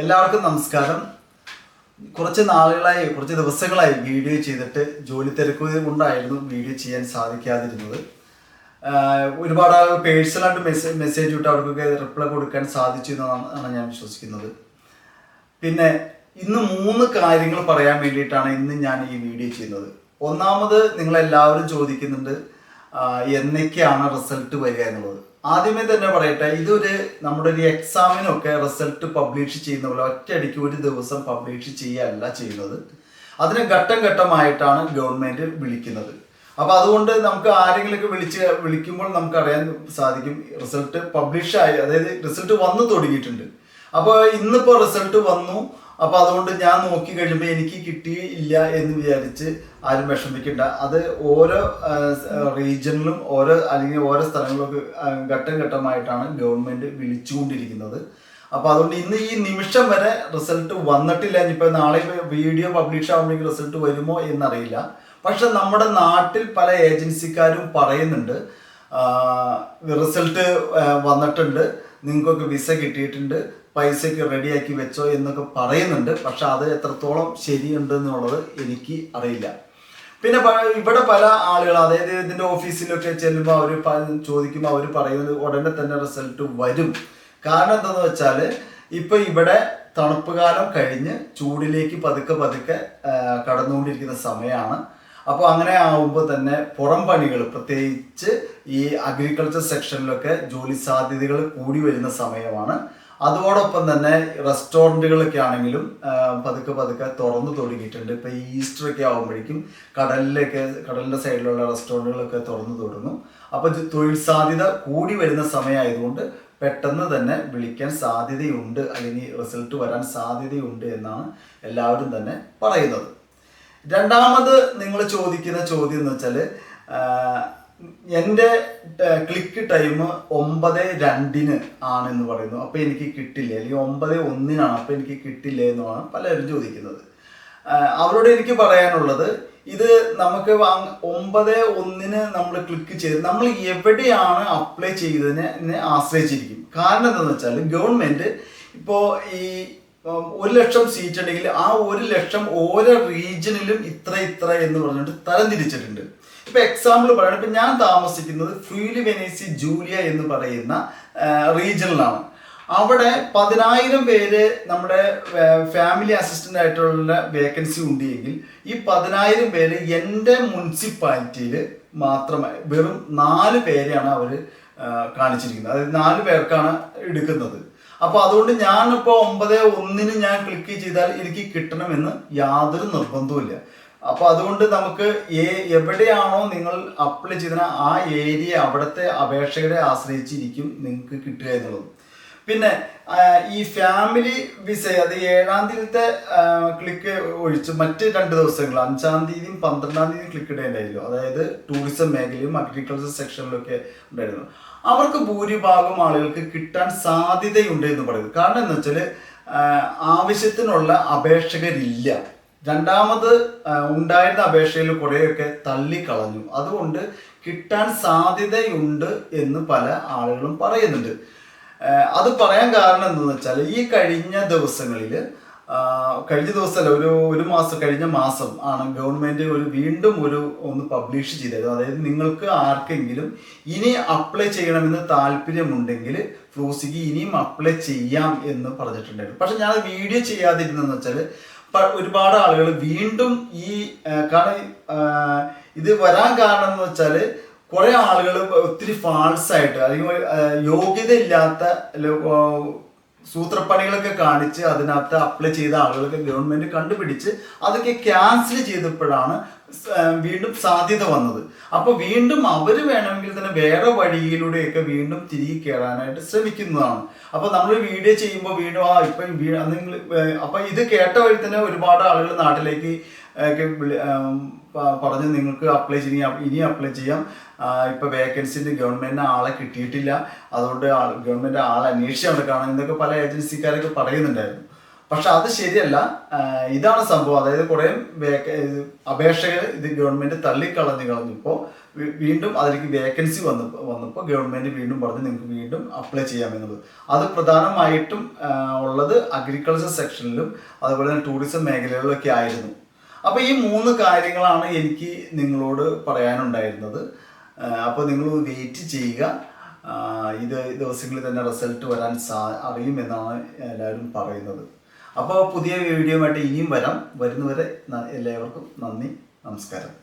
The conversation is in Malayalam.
എല്ലാവർക്കും നമസ്കാരം. കുറച്ച് നാളുകളായി കുറച്ച് ദിവസങ്ങളായി വീഡിയോ ചെയ്തിട്ട് ജോലി തിരക്ക് കൊണ്ടായിരുന്നു വീഡിയോ ചെയ്യാൻ സാധിക്കാതിരുന്നത്. ഒരുപാട് പേഴ്സണലായിട്ട് മെസ്സേജ് മെസ്സേജ് വിട്ട് അവർക്കൊക്കെ റിപ്ലൈ കൊടുക്കാൻ സാധിച്ചു എന്നാണ് ഞാൻ വിശ്വസിക്കുന്നത്. പിന്നെ ഇന്ന് മൂന്ന് കാര്യങ്ങൾ പറയാൻ വേണ്ടിയിട്ടാണ് ഇന്ന് ഞാൻ ഈ വീഡിയോ ചെയ്യുന്നത്. ഒന്നാമത് നിങ്ങളെല്ലാവരും ചോദിക്കുന്നുണ്ട് എന്നൊക്കെയാണ് റിസൾട്ട് വരിക എന്നുള്ളത്. ആദ്യമേ തന്നെ പറയട്ടെ ഇതൊരു നമ്മുടെ ഒരു എക്സാമിനൊക്കെ റിസൾട്ട് പബ്ലിഷ് ചെയ്യുന്ന പോലെ ഒറ്റയടിക്ക് ഒരു ദിവസം പബ്ലിഷ് ചെയ്യല്ല ചെയ്യുന്നത്. അതിന് ഘട്ടം ഘട്ടമായിട്ടാണ് ഗവൺമെന്റ് വിളിക്കുന്നത്. അപ്പൊ അതുകൊണ്ട് നമുക്ക് ആരെങ്കിലുമൊക്കെ വിളിച്ച് വിളിക്കുമ്പോൾ നമുക്ക് അറിയാൻ സാധിക്കും റിസൾട്ട് പബ്ലിഷ് ആയി അതായത് റിസൾട്ട് വന്നു തുടങ്ങിയിട്ടുണ്ട്. അപ്പോൾ ഇന്നിപ്പോൾ റിസൾട്ട് വന്നു അപ്പൊ അതുകൊണ്ട് ഞാൻ നോക്കി കഴിയുമ്പോൾ എനിക്ക് കിട്ടിയില്ല എന്ന് വിചാരിച്ച് ആരും വിഷമിക്കണ്ട. അത് ഓരോ റീജിയനിലും ഓരോ അല്ലെങ്കിൽ ഓരോ സ്ഥലങ്ങളിലൊക്കെ ഘട്ടം ഘട്ടമായിട്ടാണ് ഗവൺമെന്റ് വിളിച്ചുകൊണ്ടിരിക്കുന്നത്. അപ്പൊ അതുകൊണ്ട് ഇന്ന് ഈ നിമിഷം വരെ റിസൾട്ട് വന്നിട്ടില്ല. ഇനിയിപ്പോ നാളെ വീഡിയോ പബ്ലിഷ് ആവുമ്പോൾ റിസൾട്ട് വരുമോ എന്നറിയില്ല. പക്ഷെ നമ്മുടെ നാട്ടിൽ പല ഏജൻസിക്കാരും പറയുന്നുണ്ട്. റിസൾട്ട് വന്നിട്ടുണ്ട്. നിങ്ങൾക്കൊക്കെ വിസ കിട്ടിയിട്ടുണ്ട് പൈസയ്ക്ക് റെഡിയാക്കി വെച്ചോ എന്നൊക്കെ പറയുന്നുണ്ട്. പക്ഷെ അത് എത്രത്തോളം ശരിയുണ്ട് എന്നുള്ളത് എനിക്ക് അറിയില്ല. പിന്നെ ഇവിടെ പല ആളുകൾ അതായത് ഇതിന്റെ ഓഫീസിലൊക്കെ ചെല്ലുമ്പോൾ അവർ ചോദിക്കുമ്പോൾ അവർ പറയുന്നത് ഉടനെ തന്നെ റിസൾട്ട് വരും. കാരണം എന്താണെന്ന് വെച്ചാൽ ഇപ്പൊ ഇവിടെ തണുപ്പ് കാലം കഴിഞ്ഞ് ചൂടിലേക്ക് പതുക്കെ പതുക്കെ കടന്നുകൊണ്ടിരിക്കുന്ന സമയമാണ് അപ്പോൾ അങ്ങനെ ആവുമ്പോൾ തന്നെ പുറം പണികൾ പ്രത്യേകിച്ച് ഈ അഗ്രികൾച്ചർ സെക്ഷനിലൊക്കെ ജോലി സാധ്യതകൾ കൂടി വരുന്ന സമയമാണ്. അതോടൊപ്പം തന്നെ റെസ്റ്റോറന്റുകളൊക്കെ ആണെങ്കിലും പതുക്കെ പതുക്കെ തുറന്നു തുടങ്ങിയിട്ടുണ്ട്. ഇപ്പോൾ ഈസ്റ്റർ ഒക്കെ ആകുമ്പോഴേക്കും കടലിലൊക്കെ കടലിന്റെ സൈഡിലുള്ള റെസ്റ്റോറന്റുകളൊക്കെ തുറന്നു തുടങ്ങും അപ്പോൾ തൊഴിൽ സാധ്യത കൂടി വരുന്ന സമയമായതുകൊണ്ട് പെട്ടെന്ന് തന്നെ വിളിക്കാൻ സാധ്യതയുണ്ട്. അല്ലെങ്കിൽ റിസൾട്ട് വരാൻ സാധ്യതയുണ്ട് എന്നാണ് എല്ലാവരും തന്നെ പറയുന്നത്. രണ്ടാമത് നിങ്ങൾ ചോദിക്കുന്ന ചോദ്യം എന്ന് വെച്ചാൽ എന്റെ ക്ലിക്ക് ടൈം ഒമ്പത് രണ്ടിന് ആണെന്ന് പറയുന്നു. അപ്പോൾ എനിക്ക് കിട്ടില്ല? അല്ലെങ്കിൽ ഒമ്പത് ഒന്നിനാണ്. അപ്പോൾ എനിക്ക് കിട്ടില്ല എന്നാണ് പലരും ചോദിക്കുന്നത്. അവരോട് എനിക്ക് പറയാനുള്ളത് ഇത് നമുക്ക് ഒമ്പത് ഒന്നിന് നമ്മൾ ക്ലിക്ക് ചെയ്ത് നമ്മൾ എവിടെയാണ് അപ്ലൈ ചെയ്തതിനെ ആശ്രയിച്ചിരിക്കും. കാരണം എന്താണെന്ന് വെച്ചാൽ ഗവൺമെന്റ് ഇപ്പോൾ ഈ ഒരു ലക്ഷം സീറ്റ് ഉണ്ടെങ്കിൽ ആ ഒരു ലക്ഷം ഓരോ റീജിയനിലും ഇത്ര ഇത്ര എന്ന് പറഞ്ഞിട്ട് തരം തിരിച്ചിട്ടുണ്ട് ഇപ്പൊ എക്സാമ്പിൾ പറയണം. ഇപ്പൊ ഞാൻ താമസിക്കുന്നത് ഫ്യൂലി വെനേസി ജൂലിയ എന്ന് പറയുന്ന റീജിയനിലാണ് അവിടെ പതിനായിരം പേര് നമ്മുടെ ഫാമിലി അസിസ്റ്റന്റ് ആയിട്ടുള്ള വേക്കൻസി ഉണ്ടെങ്കിൽ ഈ പതിനായിരം പേര് എന്റെ മുനിസിപ്പാലിറ്റിയിൽ മാത്രമായി വെറും നാല് പേരെയാണ് അവർ കാണിച്ചിരിക്കുന്നത്. അതായത് നാല് പേർക്കാണ് എടുക്കുന്നത്. അപ്പോൾ അതുകൊണ്ട് ഞാനിപ്പോൾ ഒമ്പത് ഒന്നിന് ഞാൻ ക്ലിക്ക് ചെയ്താൽ എനിക്ക് കിട്ടണമെന്ന് യാതൊരു നിർബന്ധവുമില്ല. അപ്പോൾ അതുകൊണ്ട് നമുക്ക് എവിടെയാണോ നിങ്ങൾ അപ്ലൈ ചെയ്തത് ആ ഏരിയ അവിടുത്തെ അപേക്ഷകരെ ആശ്രയിച്ചിരിക്കും നിങ്ങൾക്ക് കിട്ടുക എന്നുള്ളത്. പിന്നെ ഈ ഫാമിലി വിസ അത് ഏഴാം തീയതിത്തെ ക്ലിക്ക് ഒഴിച്ച് മറ്റ് രണ്ട് ദിവസങ്ങൾ അഞ്ചാം തീയതിയും പന്ത്രണ്ടാം തീയതിയും ക്ലിക്ക് ഇടേണ്ടായിരുന്നു. അതായത് ടൂറിസം മേഖലയും അഗ്രികൾച്ചർ സെക്ഷനിലൊക്കെ ഉണ്ടായിരുന്നു. അവർക്ക് ഭൂരിഭാഗം ആളുകൾക്ക് കിട്ടാൻ സാധ്യതയുണ്ട് എന്ന് പറയുന്നത് കാരണം എന്ന് വെച്ചാൽ ആവശ്യത്തിനുള്ള അപേക്ഷകരില്ല. രണ്ടാമത് ഉണ്ടായിരുന്ന അപേക്ഷയിൽ കുറേയൊക്കെ തള്ളിക്കളഞ്ഞു. അതുകൊണ്ട് കിട്ടാൻ സാധ്യതയുണ്ട് എന്ന് പല ആളുകളും പറയുന്നുണ്ട്. അത് പറയാൻ കാരണം എന്തെന്ന് വെച്ചാൽ ഈ കഴിഞ്ഞ ദിവസങ്ങളിൽ കഴിഞ്ഞ ദിവസമല്ല ഒരു ഒരു മാസം കഴിഞ്ഞ മാസം ആണ് ഗവൺമെന്റ് ഒരു വീണ്ടും ഒരു ഒന്ന് പബ്ലിഷ് ചെയ്തത്. അതായത് നിങ്ങൾക്ക് ആർക്കെങ്കിലും ഇനി അപ്ലൈ ചെയ്യണമെന്ന് താല്പര്യമുണ്ടെങ്കിൽ ഫ്ലൂസിക്ക് ഇനിയും അപ്ലൈ ചെയ്യാം എന്ന് പറഞ്ഞിട്ടുണ്ടായിരുന്നു. പക്ഷെ ഞാൻ വീഡിയോ ചെയ്യാതിരുന്നെന്ന് വെച്ചാൽ ഒരുപാട് ആളുകൾ വീണ്ടും ഈ കാരണം ഇത് വരാൻ കാരണം എന്ന് വെച്ചാൽ കുറെ ആളുകൾ ഒത്തിരി ഫാൾസ് ആയിട്ട് അല്ലെങ്കിൽ യോഗ്യത ആ, സൂത്രപ്പണികളൊക്കെ കാണിച്ച് അതിനകത്ത് അപ്ലൈ ചെയ്ത ആളുകളൊക്കെ ഗവൺമെന്റ് കണ്ടുപിടിച്ച് അതൊക്കെ ക്യാൻസൽ ചെയ്തപ്പോഴാണ് വീണ്ടും സാധ്യത വന്നത്. അപ്പൊ വീണ്ടും അവർ വേണമെങ്കിൽ തന്നെ വേറെ വഴിയിലൂടെയൊക്കെ വീണ്ടും തിരികെ കയറാനായിട്ട് ശ്രമിക്കുന്നതാണ്. അപ്പൊ നമ്മൾ വീഡിയോ ചെയ്യുമ്പോൾ വീണ്ടും ആ ഇപ്പം നിങ്ങൾ അപ്പൊ ഇത് കേട്ട വഴി തന്നെ ഒരുപാട് ആളുകൾ നാട്ടിലേക്ക് ഒക്കെ പറഞ്ഞ് നിങ്ങൾക്ക് അപ്ലൈ ചെയ്യാം ഇനി അപ്ലൈ ചെയ്യാം. ഇപ്പോൾ ഇപ്പൊ വേക്കൻസിന്റെ ഗവൺമെന്റിന് ആളെ കിട്ടിയിട്ടില്ല. അതുകൊണ്ട് ഗവൺമെന്റ് ആളെ അന്വേഷിച്ച് നടക്കുകയാണ് എന്നൊക്കെ പല ഏജൻസിക്കാരൊക്കെ പറയുന്നുണ്ടായിരുന്നു. പക്ഷെ അത് ശരിയല്ല. ഇതാണ് സംഭവം. അതായത് കുറേ അപേക്ഷകർ ഇത് ഗവൺമെന്റ് തള്ളിക്കളഞ്ഞു കളഞ്ഞപ്പോൾ വീണ്ടും അതിലേക്ക് വേക്കൻസി വന്നു വന്നപ്പോൾ ഗവൺമെന്റ് വീണ്ടും പറഞ്ഞ് നിങ്ങൾക്ക് വീണ്ടും അപ്ലൈ ചെയ്യാമെന്നുള്ളത് അത് പ്രധാനമായിട്ടും ഉള്ളത് അഗ്രികൾച്ചർ സെക്ഷനിലും അതുപോലെ തന്നെ ടൂറിസം മേഖലകളിലൊക്കെ ആയിരുന്നു. അപ്പോൾ ഈ മൂന്ന് കാര്യങ്ങളാണ് എനിക്ക് നിങ്ങളോട് പറയാനുണ്ടായിരുന്നത്. അപ്പോൾ നിങ്ങൾ വെയിറ്റ് ചെയ്യുക. ഇത് ദിവസങ്ങളിൽ തന്നെ റിസൾട്ട് വരാൻ സാ അറിയുമെന്നാണ് എല്ലാവരും പറയുന്നത്. അപ്പോൾ പുതിയ വീഡിയോ ആയിട്ട് ഇനിയും വരാം. വരുന്നവരെ എല്ലാവർക്കും നന്ദി നമസ്കാരം.